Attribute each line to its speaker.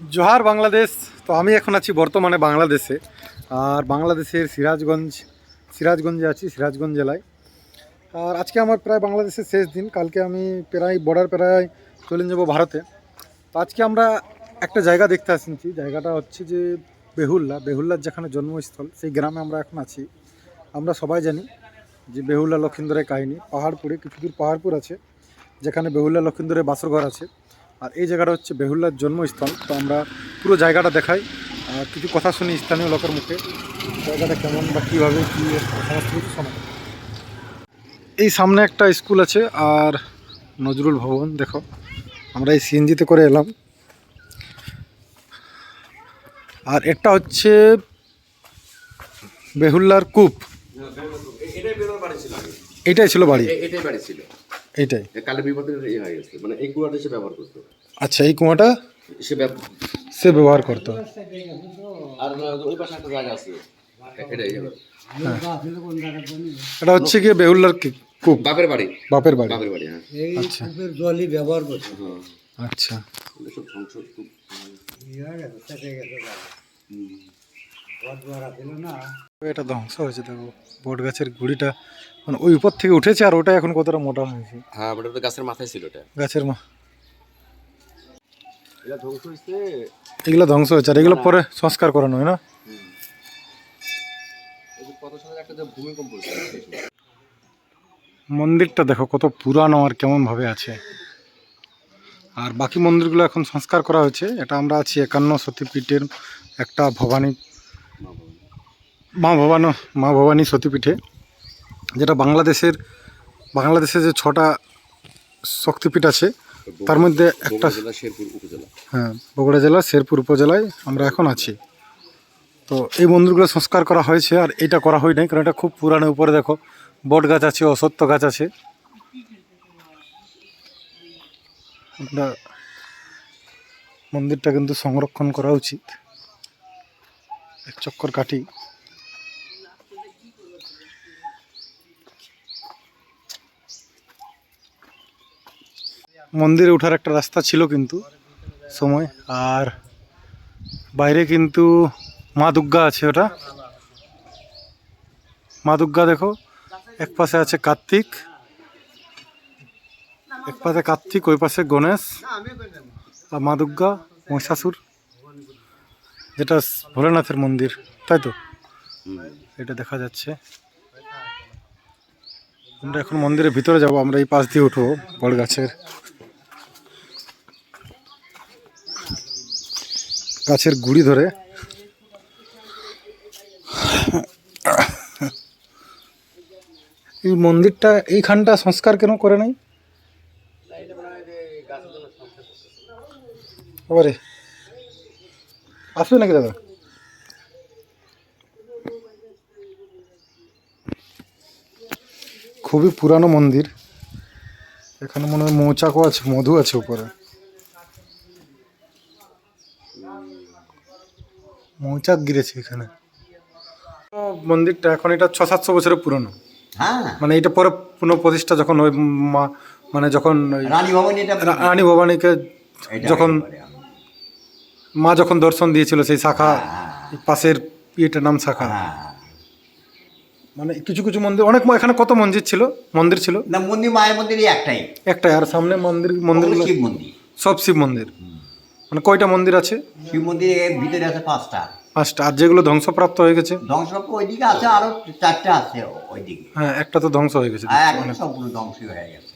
Speaker 1: জোহার বাংলাদেশ। তো আমি এখন আছি বর্তমানে বাংলাদেশে। আর বাংলাদেশের সিরাজগঞ্জ, সিরাজগঞ্জে আছি, সিরাজগঞ্জ জেলায়। আর আজকে আমার প্রায় বাংলাদেশের শেষ দিন। কালকে আমি প্রায়, বর্ডার প্রায় চলে যাব ভারতে। তো আজকে আমরা একটা জায়গা দেখতে আসছি। জায়গাটা হচ্ছে যে বেহুল্লা। বেহুল্লার যেখানে জন্মস্থল, সেই গ্রামে আমরা এখন আছি। আমরা সবাই জানি যে বেহুল্লা লক্ষিন্দরের কাহিনী। পাহাড়পুরে, কিছু দূর পাহাড়পুর আছে, যেখানে বেহুল্লা লক্ষিন্দরের বাসরঘর আছে। আর এই জায়গাটা হচ্ছে বেহুল্লার জন্মস্থল তো আমরা পুরো জায়গাটা দেখাই। আর কিছু কথা শুনি স্থানীয় লোকের মুখে। জায়গাটা কেমন বা কীভাবে কী সমস্ত কিছু শোনা এই সামনে একটা স্কুল আছে আর নজরুল ভবন দেখো। আমরা এই সিএনজিতে করে এলাম। আর এটা হচ্ছে বেহুল্লার কূপ।
Speaker 2: এটাই ছিল
Speaker 1: এটাই বাড়ি
Speaker 2: এটাই বাড়ি ছিল।
Speaker 1: এইটাই
Speaker 2: কালে বিপদের ইয়ে হয়ে গেছে। মানে এই কুয়াটা সে ব্যবহার করতো।
Speaker 1: আচ্ছা এই কুয়াটা
Speaker 2: সে
Speaker 1: সে ব্যবহার করতো।
Speaker 2: আর ওই পাশে একটা জায়গা আছে।
Speaker 1: এটা হচ্ছে গিয়ে বেহুল্লার কূপ?
Speaker 2: বাপের বাড়ি।
Speaker 1: বাপের বাড়ি।
Speaker 2: বাপের বাড়ি হ্যাঁ।
Speaker 1: আচ্ছা।
Speaker 3: কূপের জলই ব্যবহার করছে।
Speaker 2: হ্যাঁ।
Speaker 1: আচ্ছা।
Speaker 2: সব ধ্বংস
Speaker 3: ইয়ে
Speaker 1: এটা ধ্বংস হয়েছে দেখো। বট গাছের গুড়িটা মানে ওই উপর থেকে উঠেছে আর ওটা এখন কতটা মোটা হয়েছে।
Speaker 2: হ্যাঁ ওটা তো গাছের মাথায় ছিল এটা
Speaker 1: গাছের মা এগুলো ধ্বংস হয়েছে আর এগুলো পরে সংস্কার করানো হয় না। মন্দিরটা দেখো কত পুরানো আর কেমন ভাবে আছে আর বাকি মন্দিরগুলো এখন সংস্কার করা হয়েছে এটা আমরা আছি একান্ন সতীপীঠের একটা ভবানী।
Speaker 2: মা
Speaker 1: ভবানী মা ভবানী সতীপীঠে যেটা বাংলাদেশের বাংলাদেশে যে ছটা শক্তিপীঠ আছে তার মধ্যে একটা
Speaker 2: শেরপুর উপজেলা।
Speaker 1: হ্যাঁ বগুড়া জেলার শেরপুর উপজেলায় আমরা এখন আছি। তো এই মন্দিরগুলো সংস্কার করা হয়েছে আর এটা করা হয় নাই কারণ এটা খুব পুরানো। উপরে দেখো বট গাছ আছে অসত্য গাছ আছে। আমরা মন্দিরটা কিন্তু সংরক্ষণ করা উচিত। এক চক্কর কাটি মন্দিরে ওঠার একটা রাস্তা ছিল কিন্তু সময়। আর বাইরে কিন্তু মা দুর্গা আছে ওটা। মা দুর্গা দেখো, এক পাশে আছে কার্তিক, এক পাশে কার্তিক, ওই পাশে গণেশ, আর মা দুর্গা, মহিষাসুর, যেটা ভোলেনাথের মন্দির, তাই তো? এটা দেখা যাচ্ছে। আমরা এখন মন্দিরের ভিতরে যাব, আমরা এই পাশ দিয়ে উঠবো বড় গাছের গাছের গুড়ি ধরে। এই মন্দিরটা, এইখানটা সংস্কার কেন করে নাই? আসবে নাকি দাদা? খুবই পুরানো মন্দির। এখানে মনে হয় মৌচাকও আছে, মধু আছে উপরে। মৌচাক গিরেছে এখানে। তো মন্দিরটা এখন এটা ছ সাতশো বছরের পুরনো।
Speaker 3: হ্যাঁ।
Speaker 1: মানে এটা পরে পুনঃপ্রতিষ্ঠা যখন ওই মা মানে যখন ওই
Speaker 3: রানী ভবন এটা
Speaker 1: রা- রানী ভবানীকে
Speaker 3: এটা
Speaker 1: যখন
Speaker 3: একেবারে।
Speaker 1: মা যখন দর্শন দিয়েছিল সেই শাখা
Speaker 3: হ্যাঁ,
Speaker 1: পাশের ইয়েটার নাম শাখা।
Speaker 3: হ্যাঁ।
Speaker 1: মানে কিছু কিছু মন্দির অনেক ম- এখানে কত মন্দির ছিল? মন্দির ছিল?
Speaker 3: না মন্দির মায়ের মন্দিরই একটাই।
Speaker 1: একটাই আর সামনে মন্দির মন্দির
Speaker 3: শিব মন্দির।
Speaker 1: সব শিব মন্দির। মানে কয়টা মন্দির আছে?
Speaker 3: শিব মন্দিরের ভিতরে আছে পাঁচটা।
Speaker 1: পাঁচটা। আর যেগুলো ধ্বংসপ্রাপ্ত হয়ে গেছে?
Speaker 3: ধ্বংসপ্রাপ্ত ওইদিকে আছে আরও চারটা আছে ওইদিকে।
Speaker 1: হ্যাঁ একটা তো ধ্বংস হয়ে গেছে। হ্যাঁ
Speaker 3: সবগুলো ধ্বংস হয়ে গেছে।